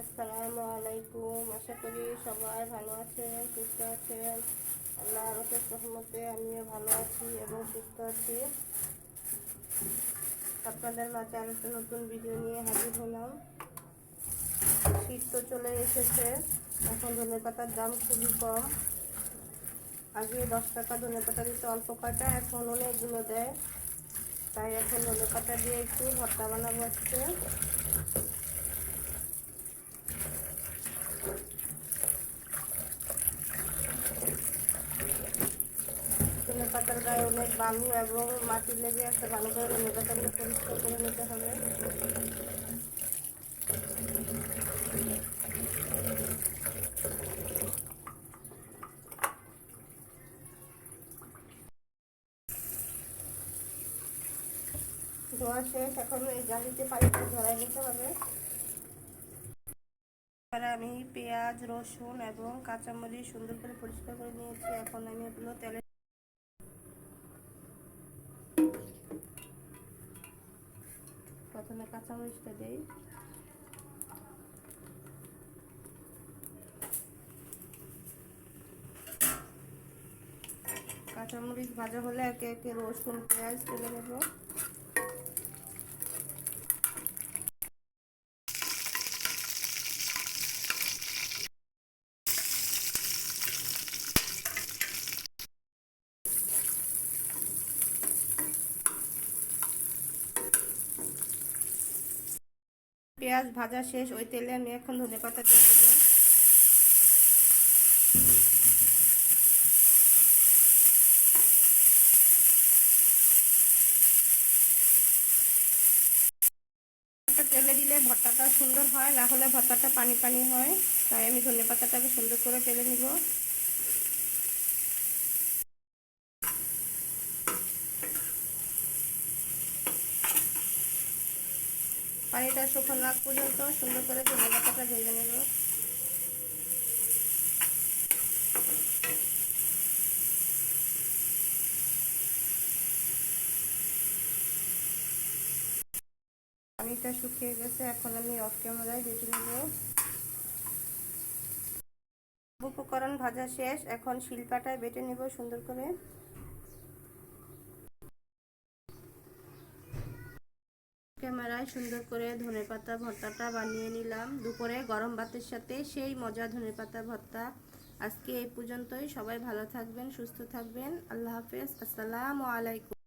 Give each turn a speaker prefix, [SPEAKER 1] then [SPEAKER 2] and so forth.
[SPEAKER 1] আসসালামু আলাইকুম। আশা করি সবাই ভালো আছেন, সুস্থ আছেন। আল্লাহ রসের রহমতে আমিও ভালো আছি এবং সুস্থ আছি। আপনাদের মাঝে আরেকটা নতুন ভিডিও নিয়ে হাজির হলাম। শীত তো চলে এসেছে, এখন ধনে পাতার দাম খুবই কম। আগে দশ টাকা ধনে পাতা দিতে অল্প কাটা, এখন অনেকগুলো দেয়। তাই এখন ধনে পাতা দিয়ে একটু ভর্তা বানাবো আজকে। ধনে গায়ে অনেক বালু এবং মাটি লেগে আছে ভালো করে পাতাগুলো পরিষ্কার করে নিতে হবে। ধোয়া এখন এই জালিতে পানিটা ঝরাই নিতে হবে। আমি পেঁয়াজ, রসুন এবং কাঁচামরিচ সুন্দর করে পরিষ্কার করে নিয়েছি। এখন আমি এগুলো তেলে প্রথমে কাঁচামরিচটা দিই। কাঁচামরিচ ভাজা হলে একে একে রসুন পেঁয়াজ তুলে নেব। পেঁয়াজ ভাজা শেষ, ওই তেলে আমি এখন ধনে পাতা দিয়ে দেবো। তেলে দিলে ভর্তাটা সুন্দর হয়, না হলে ভর্তাটা পানি পানি হয়, তাই আমি ধনে পাতাটাকে সুন্দর করে তেলে নিব। পানিটা শুকনো আগ পর্যন্ত সুন্দর করে ধনে পাতাটা ভেজে নেব। পানিটা শুকিয়ে গেছে, এখন আমি অফ ক্যামেরায় ভেজে নেব। উপকরণ ভাজা শেষ, এখন শিলপাটায় বেটে নেব সুন্দর করে। ক্যামেরায় সুন্দর করে ধনে পাতা ভর্তাটা বানিয়ে নিলাম। দুপুরে গরম ভাতের সাথে সেই মজা ধনে পাতা ভর্তা। আজকে এই পর্যন্তই। সবাই ভালো থাকবেন, সুস্থ থাকবেন। আল্লাহ হাফেজ। আসসালামু আলাইকুম।